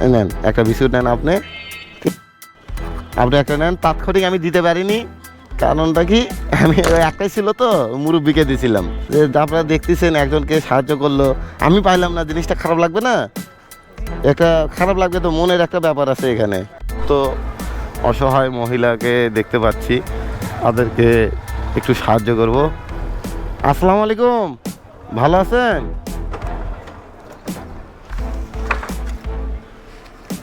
নেন, একটা বিস্কুট নেন আপনি। আপনি একটা নেন, তাৎক্ষণিক আমি দিতে পারিনি। কারণটা কি? আমি একটাই ছিল তো, মুরব্বিকে দিয়েছিলাম যে আপনারা দেখতেছেন, একজনকে সাহায্য করল। আমি পাইলাম না, জিনিসটা খারাপ লাগবে না? একটা খারাপ লাগবে তো, মনের একটা ব্যাপার আছে এখানে। তো অসহায় মহিলাকে দেখতে পাচ্ছি, তাদেরকে একটু সাহায্য করব। আসসালামু আলাইকুম, ভালো আছেন?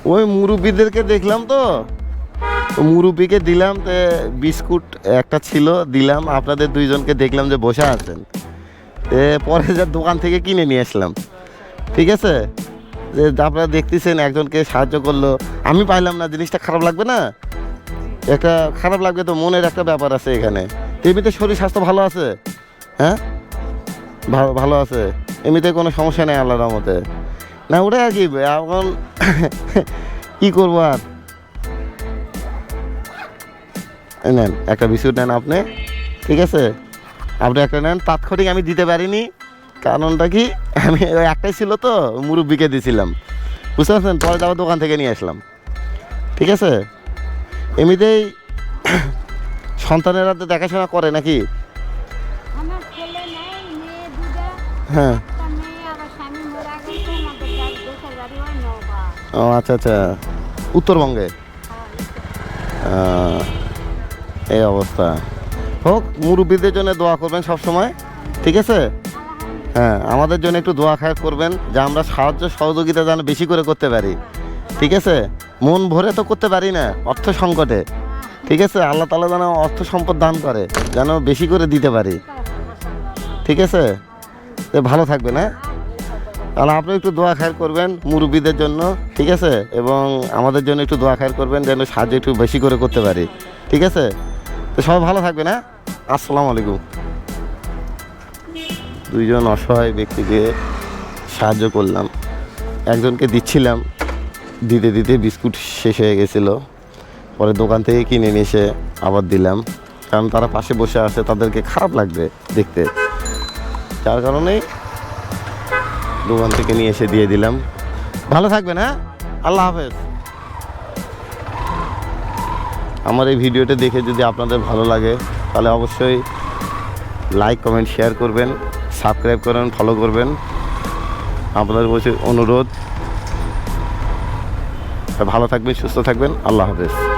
ওই মুরব্বীদেরকে দেখলাম তো। মুরব্বীকে দিলাম তো বিস্কুট একটা ছিল, দিলাম। আপনাদের দুইজনকে দেখলাম যে বসে আছেন। পরে যা দোকান থেকে কিনে নিয়ে আসলাম। ঠিক আছে? যে আপনারা দেখতেছেন, একজনকে সাহায্য করল। আমি পাইলাম না, জিনিসটা খারাপ লাগবে না? একটা খারাপ লাগবে তো, মনের একটা ব্যাপার আছে এখানে। এমনিতে শরীর স্বাস্থ্য ভালো আছে? হ্যাঁ? ভালো ভালো আছে? এমনিতে কোনো সমস্যা নেই আল্লাহর রহমতে। না ওটা আর কি এখন কি করব আর? নেন একটা বিস্কুট নেন আপনি ঠিক আছে? আপনি একটা নেন তাৎক্ষণিক আমি দিতে পারিনি কারণটা কি? আমি ওই একটাই ছিল তো মুরব্বিকে দিছিলাম বুঝতে পারছেন? পরে যাবার দোকান থেকে নিয়ে আসলাম ঠিক আছে? এমনিতেই সন্তানেরা তো দেখাশোনা করে নাকি? হ্যাঁ। ও আচ্ছা আচ্ছা। উত্তরবঙ্গে? এই অবস্থা। হোক, মুরব্বীদের জন্য দোয়া করবেন সব সময় ঠিক আছে? হ্যাঁ আমাদের জন্য একটু দোয়া খায় করবেন, যে আমরা সাহায্য সহযোগিতা যেন বেশি করে করতে পারি, ঠিক আছে? মন ভরে তো করতে পারি না, অর্থ সংকটে, ঠিক আছে? আল্লাহ তালা যেন অর্থ সম্পদ দান করে, যেন বেশি করে দিতে পারি, ঠিক আছে? ভালো থাকবেন হ্যাঁ? তাহলে আপনি একটু দোয়া খায়ের করবেন মুরব্বীদের জন্য, ঠিক আছে? এবং আমাদের জন্য একটু দোয়া খায়ের করবেন যেন সাহায্য একটু বেশি করে করতে পারি, ঠিক আছে? তো সবাই ভালো থাকবেন হ্যাঁ? আসসালামু আলাইকুম। দুইজন অসহায় ব্যক্তিকে সাহায্য করলাম। একজনকে দিচ্ছিলাম, দিতে দিতে বিস্কুট শেষ হয়ে গেছিল। পরে দোকান থেকে কিনে নিয়ে এসে আবার দিলাম। কারণ তারা পাশে বসে আছে, তাদেরকে খারাপ লাগবে দেখতে। যার কারণেই দোকান থেকে নিয়ে এসে দিয়ে দিলাম। ভালো থাকবেন হ্যাঁ? আল্লাহ হাফেজ। আমার এই ভিডিওটা দেখে যদি আপনাদের ভালো লাগে, তাহলে অবশ্যই লাইক, কমেন্ট, শেয়ার করবেন, সাবস্ক্রাইব করবেন ফলো করবেন। আপনাদের বলছি অনুরোধ। ভালো থাকবেন, সুস্থ থাকবেন, আল্লাহ হাফেজ।